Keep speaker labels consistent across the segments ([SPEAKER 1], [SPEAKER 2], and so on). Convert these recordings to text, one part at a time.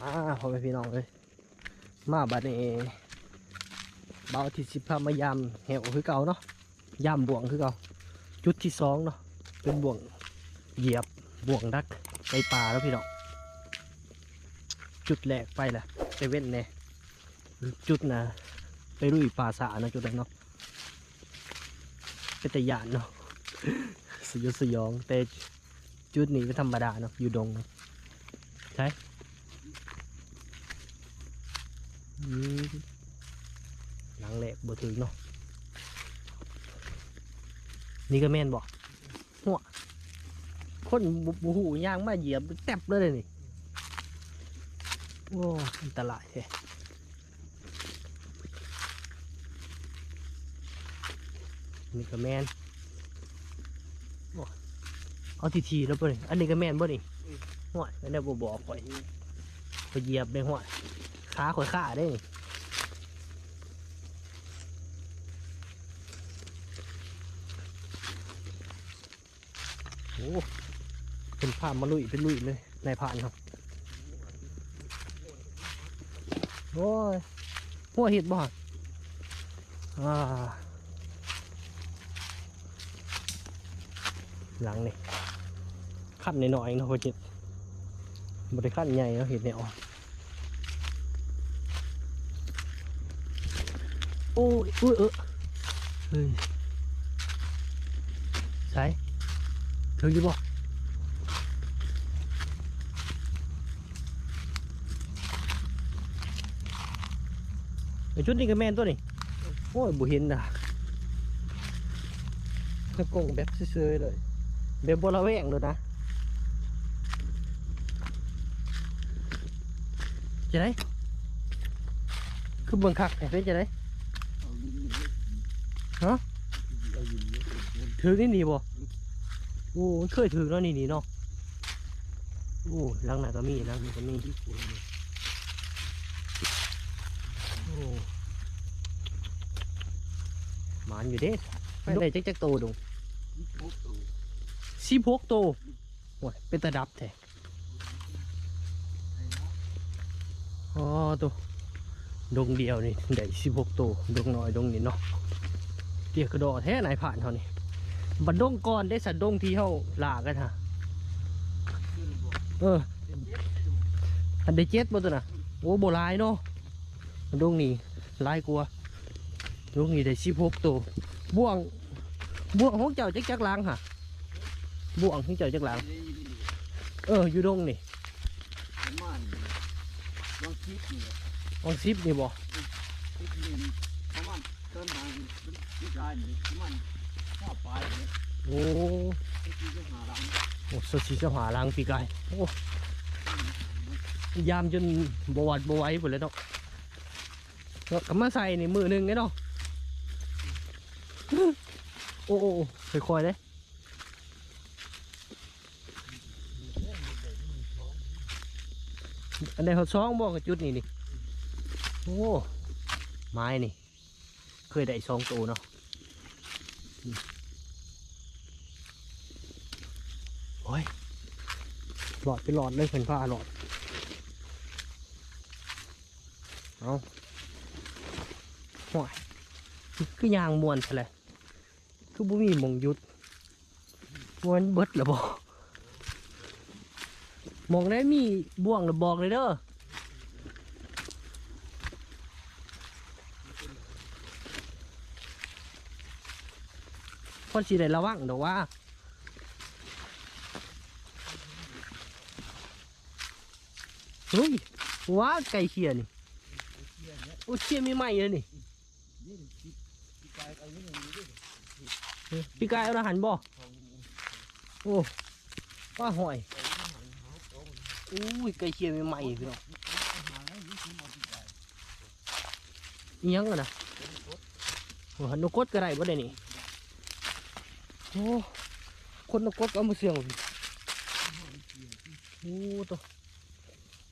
[SPEAKER 1] มาพ่อแม่พี่น้องเลย มาบัดนี้เบาที่สิบพามายามแหวคือเก่าเนาะยามบ่วงคือเก่าจุดที่สองเนาะเป็นบ่วงเหยียบบ่วงดักในป่าแล้วพี่น้องจุดแรกไปแหละไปเว้นแน่จุดนะไปลุยป่าสานะจุดนั้นเนาะเป็นแต่ยานเนาะสยดสยองแต่จุดนี้เป็นธรรมดาเนาะอยู่ดงใช่ อืม หลังแหลกบ่ถึงเนาะนี่ก็แม่นบอกหัวคนบบูหูย่างมาเหยียบแตบเลยนี่โอ้อันตรายแท้นี่ก็แม่นโอ้เอาทีทีๆแล้วป่ะนี่อันนี้ก็แม่นป่ะนี่หัวอันนี้บ่บอกข่อยไปเหยียบเลยหัว ขาข่อยขาได้โอ้เป็นผ่านมาลุยเป็นลุยเลยนายผ่านครับโอ้ยหัวเห็ดบ่อนอ่าหลังนี่ขั้นหน่อยๆนะพ่อเจ็ดบริขั้นใหญ่เนาะเห็ดเนี่ยอ่อ โอ้ยอุ้ยเออเฮ้ยใช่ถึงอยี่บ่ไอชุดนี้ก็แมนตัวนี่โอ้ยบุเห็นนะกระโกงแบบเซื่อเลยแบบบระแวงเลยนะจะได้คือเบิ่งคักแต่เป็นจะได้ ถือนี่นี่บ่โอ้เคยถือแล้วนี่นี่เนาะโอ้ลังหนาก็มีลังนี้ก็มีโอ้หมานอยู่เด้ไปได้จักจักโตดงสิบหกโตโอ้ยเป็นตะดับแท้อ๋อตัวดงเดียวนี่ได้สิบหกโตดงน้อยดงนี่เนาะ เตียกระโดดแท้ไหนผ่านเท่านี้บันดงก่อนได้สันดงที่เฮาลากันฮะเอออันได้เจ็ดบ่ตัวน่ะโอ้โบหลายเนาะบันดงนี่หลายกว่าดงนี่ได้สิบหกตัวบ่วงบ่วงของเจ้าจักจักล้างฮะบ่วงของเจ้าจักล้างเอออยู่ดงนี่
[SPEAKER 2] ประมาณบางคิดนี่
[SPEAKER 1] องซิบนี่บ่
[SPEAKER 2] คิดนี่ประมาณเติมทางที่กายนี่ประมาณห้าปเนี่ย
[SPEAKER 1] โอ้
[SPEAKER 2] คิดที่จะหาหลัง
[SPEAKER 1] โอ้สดสีสหาล้างปีกายโอ้ยามจนบวัดบไหวหมดเลยเนาะแล้วก็มาใส่ในมือหนึ่งไงเนาะโอ้โอ้โอ้ค่อยๆเลยอันใดเขาซ้องบอกกับจุดนี่นี่โอ้ไม้นี่ ยได้สองตัวเนาะโอ้ยหลอดไปหลอดเลยเป็นผ้าหลอดเอาห่วยคือยางมวนไปเลยคือบุมีมองหยุดมวนเบิดหรือบ่มองได้มีบ่วงหรือบอกเลยเด้อ คนสีได้ระวังเดี๋ยวว่าเฮ้ยว้าไก่เขียนี่โอ้เขียมีไหมเลยนี่
[SPEAKER 2] พิกายเอาอย่างนี้ด้วย
[SPEAKER 1] เออพี่กายเอาอาหารบ่โอ้ว่าหอยอุ้ยไก่เขียมีไหมพี่น้อง
[SPEAKER 2] หาอย่างนี้คือมาที่กาย
[SPEAKER 1] อิหยังกันนะโอ้หันนกกดก็ได้บ่ได้นี่ โอ้คนนกกดก็เอามาเสียงพี่โอ้ตัว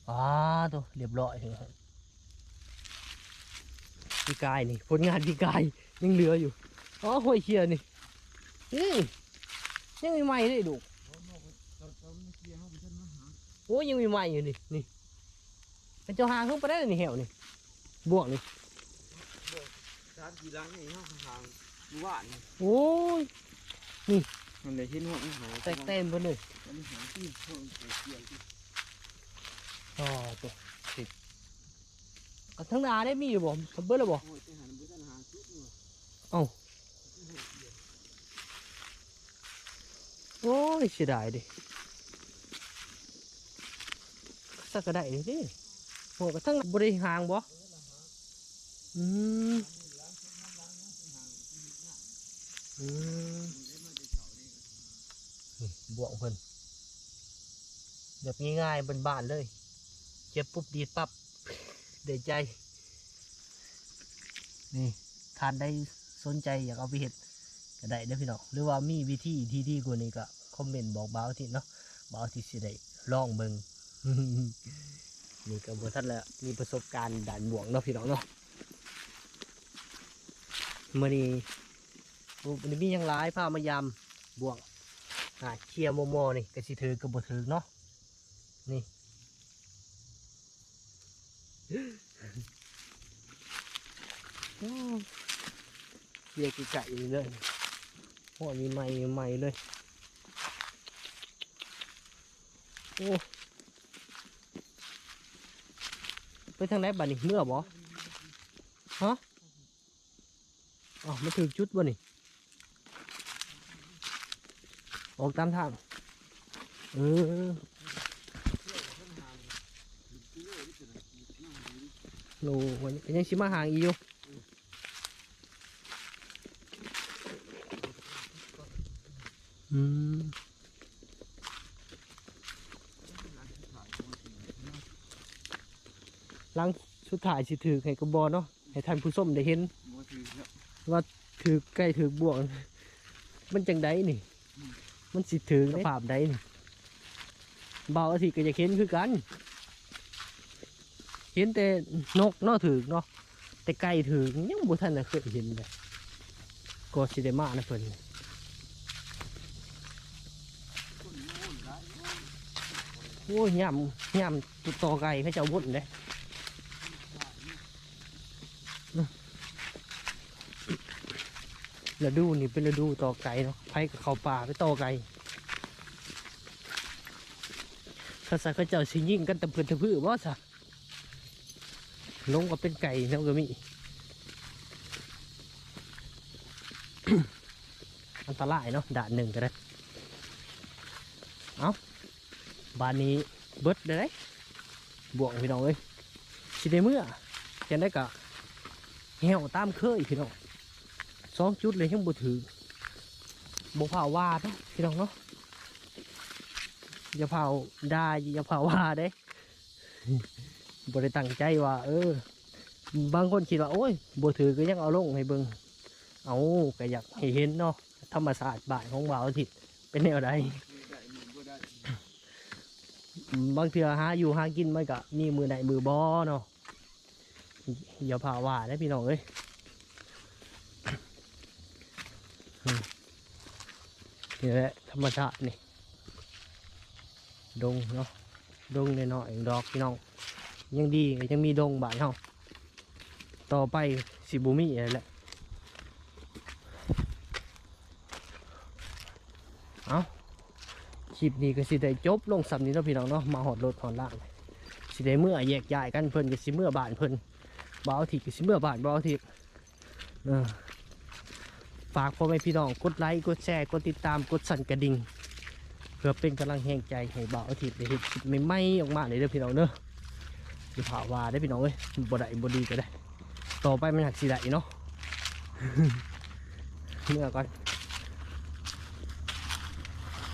[SPEAKER 1] อ่าตัวเรียบร้อยเลยครับพี่กายนี่ผลงานพี่กายยังเหลืออยู่อ๋อหอยเขียนี่นี่ยังมีไหมเลยดู
[SPEAKER 2] เราเราไม่เกี่ยวเขาไปท่านมาหา
[SPEAKER 1] โอ้ยยังมีไหมอยู่นี่นี่เป็นเจ้าหางขึ้นไปได้เลยนี่เหวนี่บวกนี่
[SPEAKER 2] สามกี่ลังนี่เนาะทางหวาน
[SPEAKER 1] โอ้ย
[SPEAKER 2] มันเลยเห็นหัวมันหาย
[SPEAKER 1] แตกเต็มไปเลย
[SPEAKER 2] มันหายที่เพิ่มเกี่ยวที่
[SPEAKER 1] อ๋อตัวติดก็ทั้งนาได้มีอยู่บ่มันเบิ้ลเลยบ่
[SPEAKER 2] โอ้ยไปหันไปกันหาชุดอยู่
[SPEAKER 1] โอ้ยเสียดายดิสักกระไดเลยดิโหกระทั่งบริหางบ่อืมอืมนี่ บวกเพิ่นแบบง่ายๆบ้านเลย เจ็บปุ๊บดีปั๊บเดือใจ นี่ทานได้สนใจอยากเอาไปเห็ดก็ได้เด้อพี่น้องหรือว่ามีวิธีที่ดีกว่านี้ก็คอมเมนต์บอกบ่าวที่เนาะบ่าวที่สิได้ลองเบิ่งนี่ก็บ่ทันแล้วมีประสบการณ์ด่านบวกเนาะพี่น้องเนาะมื้อนี้โอ้มันมีหยังหลายพามายามบวก อ่าเชียร์โมโมนี่ก็สิถือก็บ่ถือเนาะนี่โอ้เรียกไก่ๆเลยโอ้มีไม้ใหม่เลยโอ้ไปทางไหนบ้านี่เมื่อบ่ฮะอ๋อมาถึงจุดบ่นี่ ออกตามทางเออโลวันนี้ยังชิมาหางอีกอยู่อืมหลังสุดท้ายสิถือให้กระบอกเนาะให้ท่านผู้ชมได้เห็น
[SPEAKER 2] บ่ถือแล้ว
[SPEAKER 1] ว่าถือใกล้ถือบวก มันจังไดนี่ มันสิถือในภาพใดนี่เบาอธิก็จะเห็นคือกัน เห็นแต่นกนาถือเนาะแต่ไก่ถือยังบ่ทันเคยเห็นเลยก็สิได้มานะเพิ่น
[SPEAKER 2] คนโน่นได้
[SPEAKER 1] โอ้ยย่ำย่ำตุตอไก่เขาเจ้าวุ่นเลย ฤดูนี่เป็นฤดูต่อไก่เนาะไผกับเขาป่าไปต่อไก่ถ้าสักเขาเจ้าสิยิ่งกันตะเพื่นตะพื้บ่ซะลงก็เป็นไก่เนาะก็มี อันตรายเนาะด่านหนึ่งก็ได้ เอาบานนี้เบิดได้เลยบวกพี่น้องเอ้ยสิได้เมื่อจะได้กะเหี่ยวตามเคยพี่น้อง สองจุดเลยยังบ่ถือบ่เผาว่าเนาะพี่น้องเนาะอย่าเผาได้อย่าเผาว่าเด้บ่ได้ตั้งใจว่า เออ บางคนคิดว่าโอ้ยบ่ถือก็ยังเอาลงให้เบิงเอาก็อยากให้เห็นเนาะธรรมศาสตร์บ้านของบ่าวทิตย์เป็นแนวใด
[SPEAKER 2] บา
[SPEAKER 1] งเทื่อหาอยู่หากินมันก็มีมือไหนมือบอเนาะอย่าพาว่าได้พี่น้องเอ้ยอืม นี่แหละธรรมชาตินี่ ดงเนาะ ดงในน้อยดอกพี่น้อง ยังดีก็ยังมีดงบ้านเฮาต่อไปสิบุมีอะไรแหละ เอาคลิปนี้ก็สิได้จบลงสำนี้เนาะพี่น้องเนาะ มาหอดรถหอดล่างสิได้เมื่อแยกย้ายกันเพิ่นก็สิเมื่อบ้านเพิ่นบ่าวทิก็สิเมื่อบ้านบ่าวทิเออ ฝากพ่อแม่พี่น้องกดไลค์กดแชร์กดติดตามกดสั่นกระดิ่งเพื่อเป็นกำลังแห่งใจให้บ่าวอาทิตย์ได้เห็นคลิปใหม่ๆออกมาเลยเด้อพี่น้องเด้อจะผ่าวาได้พี่น้องเอ้ยบ่ได้บ่ดีก็ได้ ต่อไปมันหักสีได้เนาะเมื่อก่อน